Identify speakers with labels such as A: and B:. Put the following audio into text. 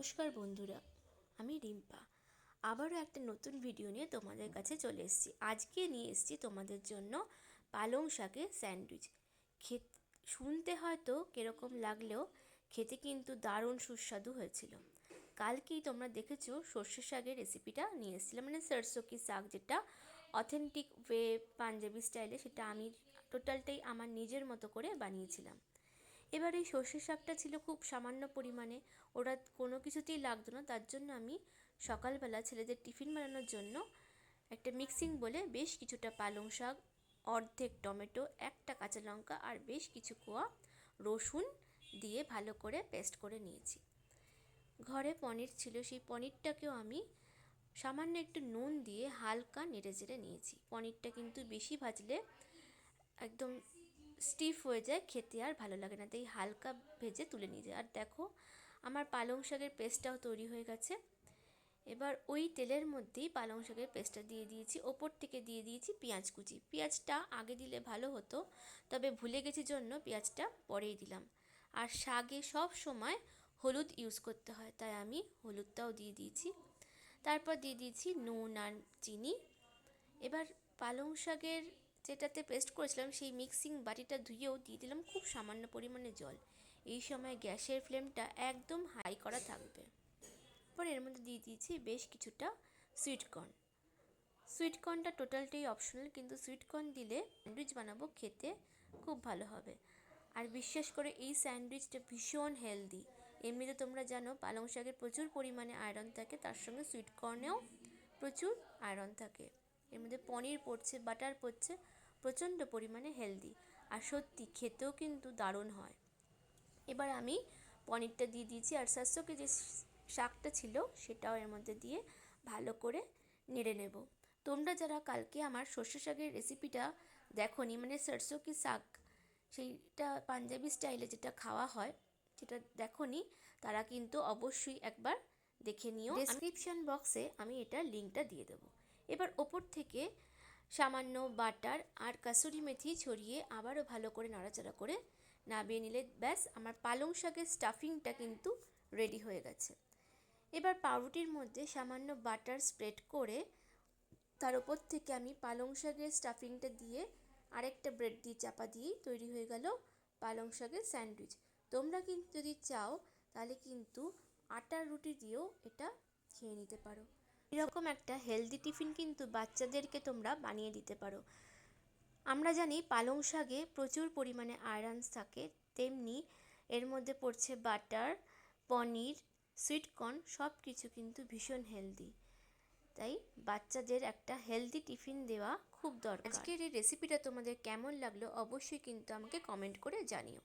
A: নমস্কার বন্ধুরা, আমি রিম্পা। আবারও একটা নতুন ভিডিও নিয়ে তোমাদের কাছে চলে এসেছি। আজকে নিয়ে এসেছি তোমাদের জন্য পালং শাকের স্যান্ডউইচ। খেত, শুনতে হয়তো কীরকম লাগলেও খেতে কিন্তু দারুণ সুস্বাদু হয়েছিল। কালকেই তোমরা দেখেছ সর্ষে শাকের রেসিপিটা নিয়ে এসেছিলাম। মানে সরষো কি শাক যেটা অথেন্টিক ওয়ে পাঞ্জাবি স্টাইলে সেটা আমি টোটালটাই আমার নিজের মতো করে বানিয়েছিলাম। এবার এই সর্ষে শাকটা ছিল খুব সামান্য পরিমাণে। ওরা কোনো কিছুতেই লাগতো না। তার জন্য আমি সকালবেলা ছেলেদের টিফিন বানানোর জন্য একটা মিক্সিং বলে বেশ কিছুটা পালং শাক, অর্ধেক টমেটো, একটা কাঁচা লঙ্কা আর বেশ কিছু কোয়া রসুন দিয়ে ভালো করে পেস্ট করে নিয়েছি। ঘরে পনির ছিল। সেই পনিরটাকেও আমি সামান্য একটু নুন দিয়ে হালকা নেড়ে চেড়ে নিয়েছি। পনিরটা কিন্তু বেশি ভাজলে একদম স্টিফ হয়ে যায়, খেতে আর ভালো লাগে না। তাই হালকা ভেজে তুলে নিয়ে যায়। আর দেখো, আমার পালং শাকের পেস্টটাও তৈরি হয়ে গেছে। এবার ওই তেলের মধ্যেই পালং শাকের পেস্টটা দিয়ে দিয়েছি। ওপর থেকে দিয়ে দিয়েছি পেঁয়াজ কুচি। পেঁয়াজটা আগে দিলে ভালো হতো, তবে ভুলে গেছি জন্য পেঁয়াজটা পরেই দিলাম। আর শাকে সব সময় হলুদ ইউজ করতে হয়, তাই আমি হলুদটাও দিয়ে দিয়েছি। তারপর দিয়ে দিয়েছি নুন আর চিনি। এবার পালং শাকের যেটাতে পেস্ট করেছিলাম, সেই মিক্সিং বাটিটা ধুয়েও দিয়ে দিলাম খুব সামান্য পরিমাণে জল। এই সময় গ্যাসের ফ্লেমটা একদম হাই করা থাকবে। পর এর মধ্যে দিয়ে দিয়েছি বেশ কিছুটা সুইটকর্ন সুইটকর্নটা টোটালটাই অপশনাল কিন্তু সুইটকর্ন দিলে স্যান্ডউইচ বানাবো, খেতে খুব ভালো হবে। আর বিশ্বাস করে, এই স্যান্ডউইচটা ভীষণ হেলদি এমনিতে তোমরা জানো, পালং শাকের প্রচুর পরিমাণে আয়রন থাকে, তার সঙ্গে সুইটকর্নেও প্রচুর আয়রন থাকে। এর মধ্যে পনির পড়ছে বাটার পড়ছে প্রচণ্ড পরিমাণে হেলদি আর সত্যি, খেতেও কিন্তু দারুণ হয়। এবার আমি পনিরটা দিয়ে দিয়েছি, আর সাতশোকে যে শাকটা ছিল সেটাও এর মধ্যে দিয়ে ভালো করে নেড়ে নেব। তোমরা যারা কালকে আমার সর্ষে শাকের রেসিপিটা দেখোনি মানে সরষো কি শাক, সেইটা পাঞ্জাবি স্টাইলে যেটা খাওয়া হয় যেটা দেখোনি, তারা কিন্তু অবশ্যই একবার দেখে নিও। ডেসক্রিপশন বক্সে আমি এটার লিঙ্কটা দিয়ে দেবো। এবার ওপর থেকে সামান্য বাটার আর কাসুরি মেথি ছড়িয়ে আবারও ভালো করে নাড়াচাড়া করে নামিয়ে নিলে ব্যাস, আমার পালং শাকের স্টাফিংটা কিন্তু রেডি হয়ে গেছে। এবার পাউরুটির মধ্যে সামান্য বাটার স্প্রেড করে তার ওপর থেকে আমি পালং শাকের স্টাফিংটা দিয়ে আরেকটা ব্রেড দিয়ে চাপা দিয়েই তৈরি হয়ে গেল পালং শাকের স্যান্ডউইচ। তোমরা কিন্তু যদি চাও তাহলে কিন্তু আটার রুটি দিয়েও এটা খেয়ে নিতে পারো। এরকম একটা হেলদি টিফিন কিন্তু বাচ্চাদেরকে তোমরা বানিয়ে দিতে পারো। আমরা জানি পালং শাকে প্রচুর পরিমাণে আয়রনস থাকে, তেমনি এর মধ্যে পড়ছে বাটার পনির সুইটকর্ন সব কিছু কিন্তু ভীষণ হেলদি তাই বাচ্চাদের একটা হেলদি টিফিন দেওয়া খুব দরকার। আজকের এই রেসিপিটা তোমাদের কেমন লাগল অবশ্যই কিন্তু আমাকে কমেন্ট করে জানিও।